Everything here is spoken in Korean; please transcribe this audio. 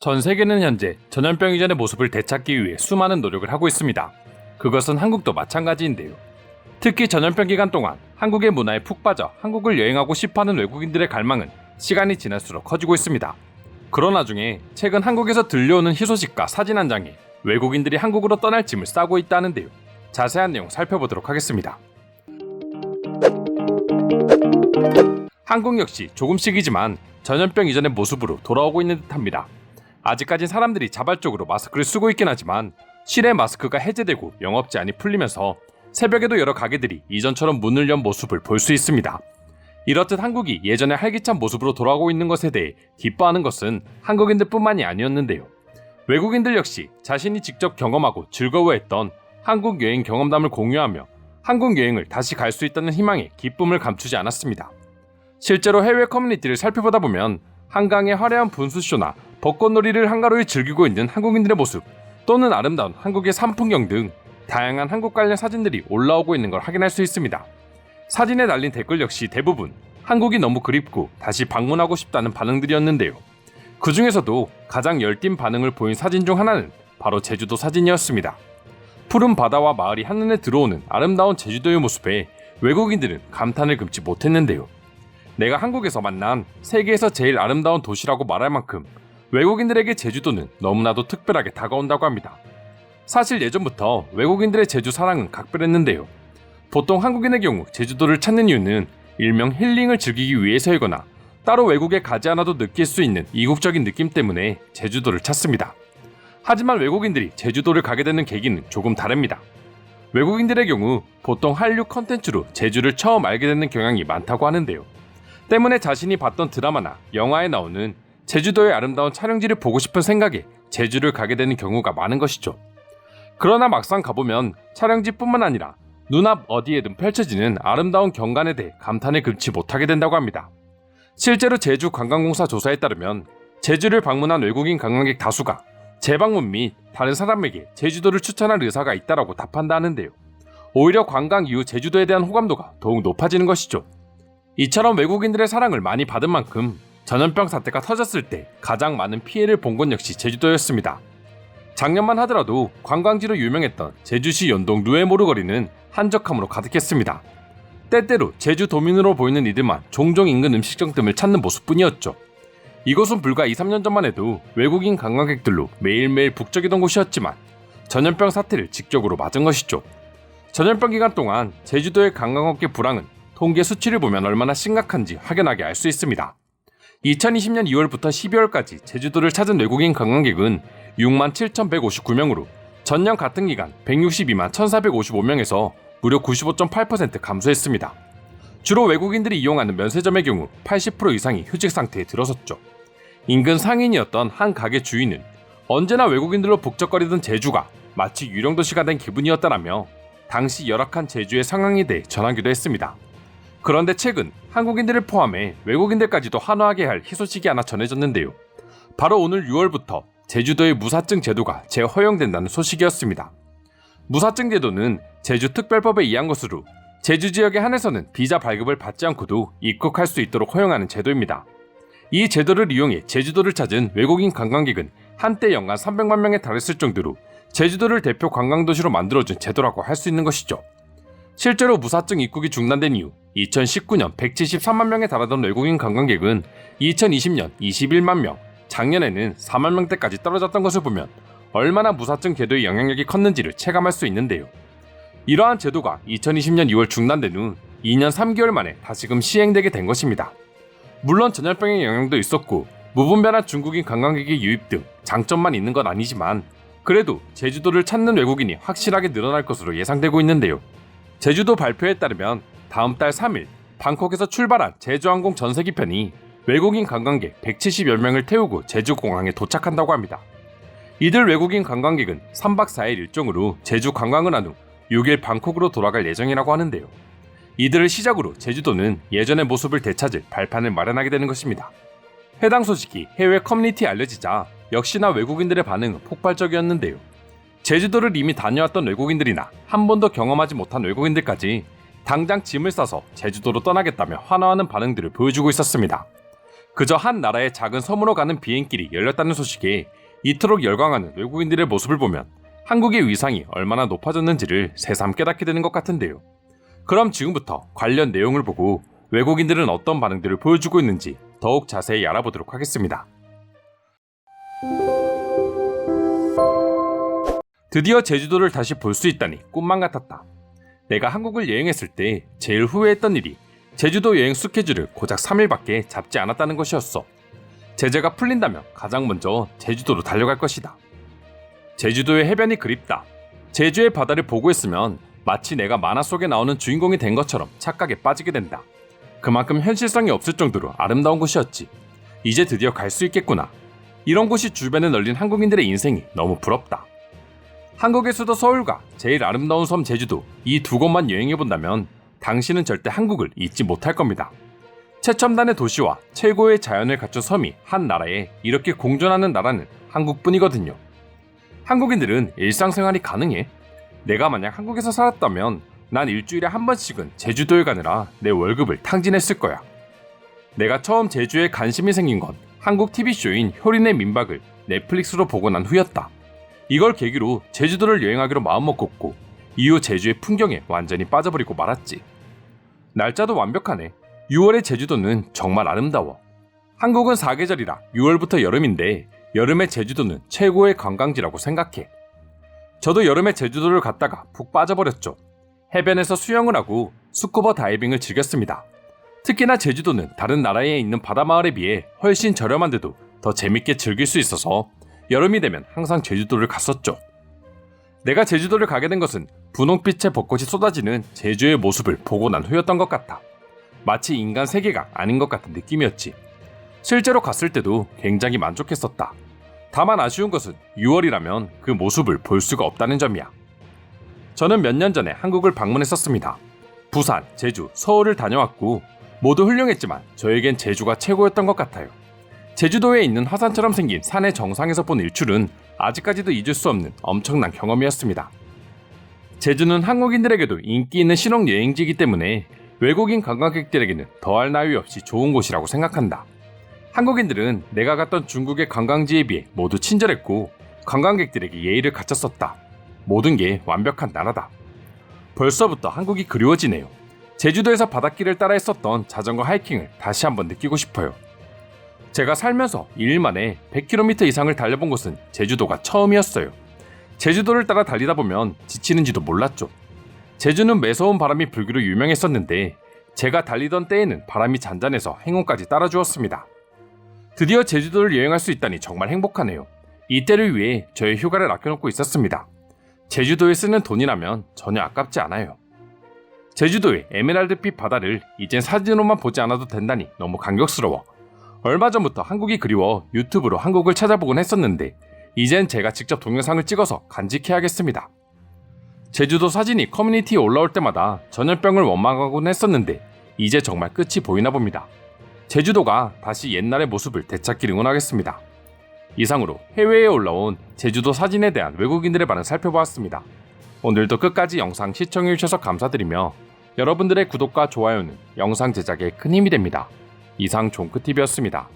전 세계는 현재 전염병 이전의 모습을 되찾기 위해 수많은 노력을 하고 있습니다. 그것은 한국도 마찬가지인데요. 특히 전염병 기간 동안 한국의 문화에 푹 빠져 한국을 여행하고 싶어하는 외국인들의 갈망은 시간이 지날수록 커지고 있습니다. 그러나 중에 최근 한국에서 들려오는 희소식과 사진 한 장에 외국인들이 한국으로 떠날 짐을 싸고 있다는데요. 자세한 내용 살펴보도록 하겠습니다. 한국 역시 조금씩이지만 전염병 이전의 모습으로 돌아오고 있는 듯합니다. 아직까진 사람들이 자발적으로 마스크를 쓰고 있긴 하지만 실내 마스크가 해제되고 영업 제한이 풀리면서 새벽에도 여러 가게들이 이전처럼 문을 연 모습을 볼 수 있습니다. 이렇듯 한국이 예전의 활기찬 모습으로 돌아오고 있는 것에 대해 기뻐하는 것은 한국인들뿐만이 아니었는데요. 외국인들 역시 자신이 직접 경험하고 즐거워했던 한국 여행 경험담을 공유하며 한국 여행을 다시 갈 수 있다는 희망에 기쁨을 감추지 않았습니다. 실제로 해외 커뮤니티를 살펴보다 보면 한강의 화려한 분수쇼나 벚꽃놀이를 한가로이 즐기고 있는 한국인들의 모습 또는 아름다운 한국의 산풍경 등 다양한 한국 관련 사진들이 올라오고 있는 걸 확인할 수 있습니다. 사진에 달린 댓글 역시 대부분 한국이 너무 그립고 다시 방문하고 싶다는 반응들이었는데요. 그 중에서도 가장 열띤 반응을 보인 사진 중 하나는 바로 제주도 사진이었습니다. 푸른 바다와 마을이 한눈에 들어오는 아름다운 제주도의 모습에 외국인들은 감탄을 금치 못했는데요. 내가 한국에서 만난 세계에서 제일 아름다운 도시라고 말할 만큼 외국인들에게 제주도는 너무나도 특별하게 다가온다고 합니다. 사실 예전부터 외국인들의 제주 사랑은 각별했는데요. 보통 한국인의 경우 제주도를 찾는 이유는 일명 힐링을 즐기기 위해서이거나 따로 외국에 가지 않아도 느낄 수 있는 이국적인 느낌 때문에 제주도를 찾습니다. 하지만 외국인들이 제주도를 가게 되는 계기는 조금 다릅니다. 외국인들의 경우 보통 한류 컨텐츠로 제주를 처음 알게 되는 경향이 많다고 하는데요. 때문에 자신이 봤던 드라마나 영화에 나오는 제주도의 아름다운 촬영지를 보고 싶은 생각에 제주를 가게 되는 경우가 많은 것이죠. 그러나 막상 가보면 촬영지뿐만 아니라 눈앞 어디에든 펼쳐지는 아름다운 경관에 대해 감탄을 금치 못하게 된다고 합니다. 실제로 제주 관광공사 조사에 따르면 제주를 방문한 외국인 관광객 다수가 재방문 및 다른 사람에게 제주도를 추천할 의사가 있다라고 답한다는데요. 오히려 관광 이후 제주도에 대한 호감도가 더욱 높아지는 것이죠. 이처럼 외국인들의 사랑을 많이 받은 만큼 전염병 사태가 터졌을 때 가장 많은 피해를 본건 역시 제주도였습니다. 작년만 하더라도 관광지로 유명했던 제주시 연동 루에모르 거리는 한적함으로 가득했습니다. 때때로 제주 도민으로 보이는 이들만 종종 인근 음식점 등을 찾는 모습뿐이었죠. 이곳은 불과 2, 3년 전만 해도 외국인 관광객들로 매일매일 북적이던 곳이었지만 전염병 사태를 직접으로 맞은 것이죠. 전염병 기간 동안 제주도의 관광업계 불황은 통계 수치를 보면 얼마나 심각한지 확연하게 알 수 있습니다. 2020년 2월부터 12월까지 제주도를 찾은 외국인 관광객은 6만 7,159명으로 전년 같은 기간 162만 1,455명에서 무려 95.8% 감소했습니다. 주로 외국인들이 이용하는 면세점의 경우 80% 이상이 휴직 상태에 들어섰죠. 인근 상인이었던 한 가게 주인은 언제나 외국인들로 북적거리던 제주가 마치 유령도시가 된 기분이었다라며 당시 열악한 제주의 상황에 대해 전하기도 했습니다. 그런데 최근 한국인들을 포함해 외국인들까지도 환호하게 할 희소식이 하나 전해졌는데요. 바로 오늘 6월부터 제주도의 무사증 제도가 재허용된다는 소식이었습니다. 무사증 제도는 제주 특별법에 의한 것으로 제주 지역에 한해서는 비자 발급을 받지 않고도 입국할 수 있도록 허용하는 제도입니다. 이 제도를 이용해 제주도를 찾은 외국인 관광객은 한때 연간 300만 명에 달했을 정도로 제주도를 대표 관광도시로 만들어준 제도라고 할 수 있는 것이죠. 실제로 무사증 입국이 중단된 이후 2019년 173만 명에 달하던 외국인 관광객은 2020년 21만 명, 작년에는 4만 명대까지 떨어졌던 것을 보면 얼마나 무사증 제도의 영향력이 컸는지를 체감할 수 있는데요. 이러한 제도가 2020년 2월 중단된 후 2년 3개월 만에 다시금 시행되게 된 것입니다. 물론 전염병의 영향도 있었고 무분별한 중국인 관광객의 유입 등 장점만 있는 건 아니지만 그래도 제주도를 찾는 외국인이 확실하게 늘어날 것으로 예상되고 있는데요. 제주도 발표에 따르면 다음 달 3일 방콕에서 출발한 제주항공 전세기 편이 외국인 관광객 170여 명을 태우고 제주공항에 도착한다고 합니다. 이들 외국인 관광객은 3박 4일 일정으로 제주 관광을 한 후 6일 방콕으로 돌아갈 예정이라고 하는데요. 이들을 시작으로 제주도는 예전의 모습을 되찾을 발판을 마련하게 되는 것입니다. 해당 소식이 해외 커뮤니티에 알려지자 역시나 외국인들의 반응은 폭발적이었는데요. 제주도를 이미 다녀왔던 외국인들이나 한 번도 경험하지 못한 외국인들까지 당장 짐을 싸서 제주도로 떠나겠다며 환호하는 반응들을 보여주고 있었습니다. 그저 한 나라의 작은 섬으로 가는 비행길이 열렸다는 소식에 이토록 열광하는 외국인들의 모습을 보면 한국의 위상이 얼마나 높아졌는지를 새삼 깨닫게 되는 것 같은데요. 그럼 지금부터 관련 내용을 보고 외국인들은 어떤 반응들을 보여주고 있는지 더욱 자세히 알아보도록 하겠습니다. 드디어 제주도를 다시 볼 수 있다니 꿈만 같았다. 내가 한국을 여행했을 때 제일 후회했던 일이 제주도 여행 스케줄을 고작 3일밖에 잡지 않았다는 것이었어. 제재가 풀린다면 가장 먼저 제주도로 달려갈 것이다. 제주도의 해변이 그립다. 제주의 바다를 보고 있으면 마치 내가 만화 속에 나오는 주인공이 된 것처럼 착각에 빠지게 된다. 그만큼 현실성이 없을 정도로 아름다운 곳이었지. 이제 드디어 갈 수 있겠구나. 이런 곳이 주변에 널린 한국인들의 인생이 너무 부럽다. 한국의 수도 서울과 제일 아름다운 섬 제주도 이 두 곳만 여행해 본다면 당신은 절대 한국을 잊지 못할 겁니다. 최첨단의 도시와 최고의 자연을 갖춘 섬이 한 나라에 이렇게 공존하는 나라는 한국뿐이거든요. 한국인들은 일상생활이 가능해? 내가 만약 한국에서 살았다면 난 일주일에 한 번씩은 제주도에 가느라 내 월급을 탕진했을 거야. 내가 처음 제주에 관심이 생긴 건 한국 TV쇼인 효린의 민박을 넷플릭스로 보고 난 후였다. 이걸 계기로 제주도를 여행하기로 마음먹었고 이후 제주의 풍경에 완전히 빠져버리고 말았지. 날짜도 완벽하네. 6월의 제주도는 정말 아름다워. 한국은 사계절이라 6월부터 여름인데 여름의 제주도는 최고의 관광지라고 생각해. 저도 여름에 제주도를 갔다가 푹 빠져버렸죠. 해변에서 수영을 하고 스쿠버 다이빙을 즐겼습니다. 특히나 제주도는 다른 나라에 있는 바다 마을에 비해 훨씬 저렴한데도 더 재밌게 즐길 수 있어서 여름이 되면 항상 제주도를 갔었죠. 내가 제주도를 가게 된 것은 분홍빛의 벚꽃이 쏟아지는 제주의 모습을 보고 난 후였던 것 같아. 마치 인간 세계가 아닌 것 같은 느낌이었지. 실제로 갔을 때도 굉장히 만족했었다. 다만 아쉬운 것은 6월이라면 그 모습을 볼 수가 없다는 점이야. 저는 몇 년 전에 한국을 방문했었습니다. 부산, 제주, 서울을 다녀왔고 모두 훌륭했지만 저에겐 제주가 최고였던 것 같아요. 제주도에 있는 화산처럼 생긴 산의 정상에서 본 일출은 아직까지도 잊을 수 없는 엄청난 경험이었습니다. 제주는 한국인들에게도 인기 있는 신혼 여행지이기 때문에 외국인 관광객들에게는 더할 나위 없이 좋은 곳이라고 생각한다. 한국인들은 내가 갔던 중국의 관광지에 비해 모두 친절했고 관광객들에게 예의를 갖췄었다. 모든 게 완벽한 나라다. 벌써부터 한국이 그리워지네요. 제주도에서 바닷길을 따라 했었던 자전거 하이킹을 다시 한번 느끼고 싶어요. 제가 살면서 2일 만에 100km 이상을 달려본 곳은 제주도가 처음이었어요. 제주도를 따라 달리다 보면 지치는지도 몰랐죠. 제주는 매서운 바람이 불기로 유명했었는데 제가 달리던 때에는 바람이 잔잔해서 행운까지 따라주었습니다. 드디어 제주도를 여행할 수 있다니 정말 행복하네요. 이때를 위해 저의 휴가를 아껴놓고 있었습니다. 제주도에 쓰는 돈이라면 전혀 아깝지 않아요. 제주도의 에메랄드빛 바다를 이젠 사진으로만 보지 않아도 된다니 너무 감격스러워. 얼마 전부터 한국이 그리워 유튜브로 한국을 찾아보곤 했었는데 이젠 제가 직접 동영상을 찍어서 간직해야겠습니다. 제주도 사진이 커뮤니티에 올라올 때마다 전염병을 원망하곤 했었는데 이제 정말 끝이 보이나 봅니다. 제주도가 다시 옛날의 모습을 되찾길 응원하겠습니다. 이상으로 해외에 올라온 제주도 사진에 대한 외국인들의 반응 살펴보았습니다. 오늘도 끝까지 영상 시청해주셔서 감사드리며 여러분들의 구독과 좋아요는 영상 제작에 큰 힘이 됩니다. 이상 종크TV였습니다.